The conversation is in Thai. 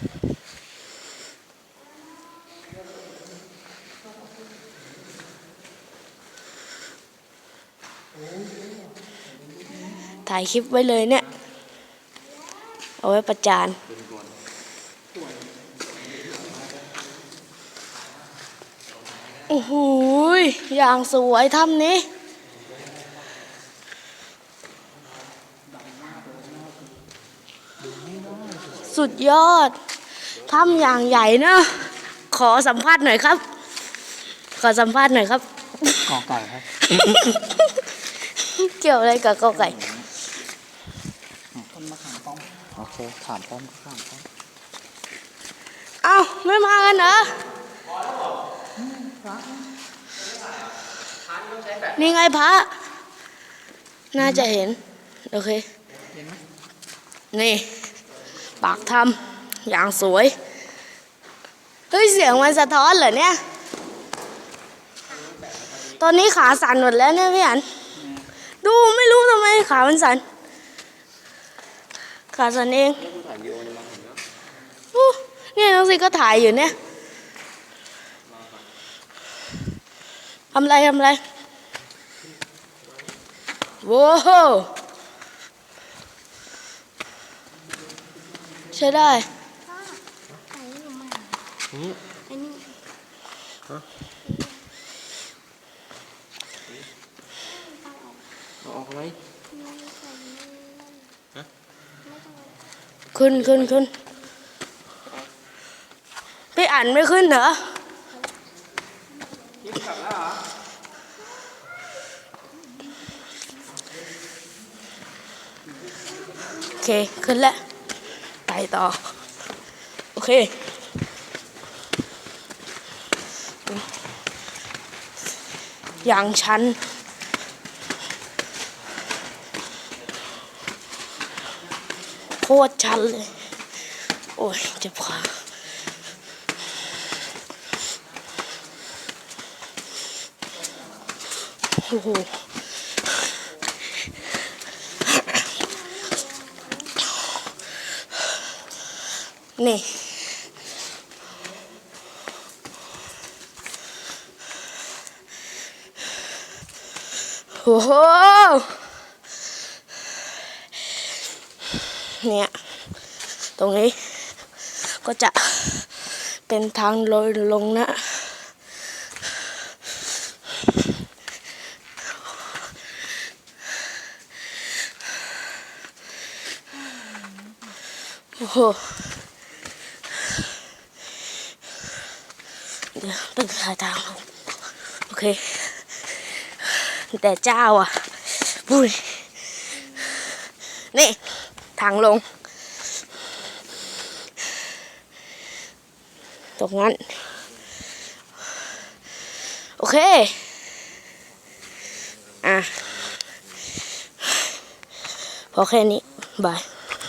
ถ่ายคลิปไว้เลยเนี่ย เอาไว้ประจาน โอ้โหอย่างสวยถ้ำนี้ สุดยอด ถ้ำอย่างใหญ่เนอะขอสัมภาษณ์หน่อยครับ ขอสัมภาษณ์หน่อยครับ กอไก่ครับเกี่ยวอะไรกับกอไก่ ต้นมะขามป้อมโอเคถามป้อมก็ถามป้อมเอ้าไม่มากันเหรอนี่ไงพระ น่าจะเห็น โอเคนี่ ปากถ้ำ อย่างสวย เฮ้ย เสียงมันสะท้อนเหรอเนี่ย ตอนนี้ขาสั่นหมดแล้วเนี่ยพี่อัน ดูไม่รู้ทำไมขามันสั่น ขาสั่นเองเนี่ยน้องซีก็ถ่ายอยู่เนี่ยทำไรทำไรโว้โหใช้ได้ ออกอะไรขึ้นขึ้นขึ้นพี่อ่านไม่ขึ้นเหรอโอเค ขึ้นแล้ว ไปต่อ โอเค อย่างชันโคตรชันเลย โอ้ยเจ็บขาโอ้โหนี่ โอ้โหเนี่ย ตรงนี้ ก็จะเป็นทางลอยลงนะ โอ้โหเดี๋ยวเป็นทางทางลง โอเค แต่เจ้าอะบุยนี่ ทางลง ตรงนั้น โอเค อะพอแค่นี้ บาย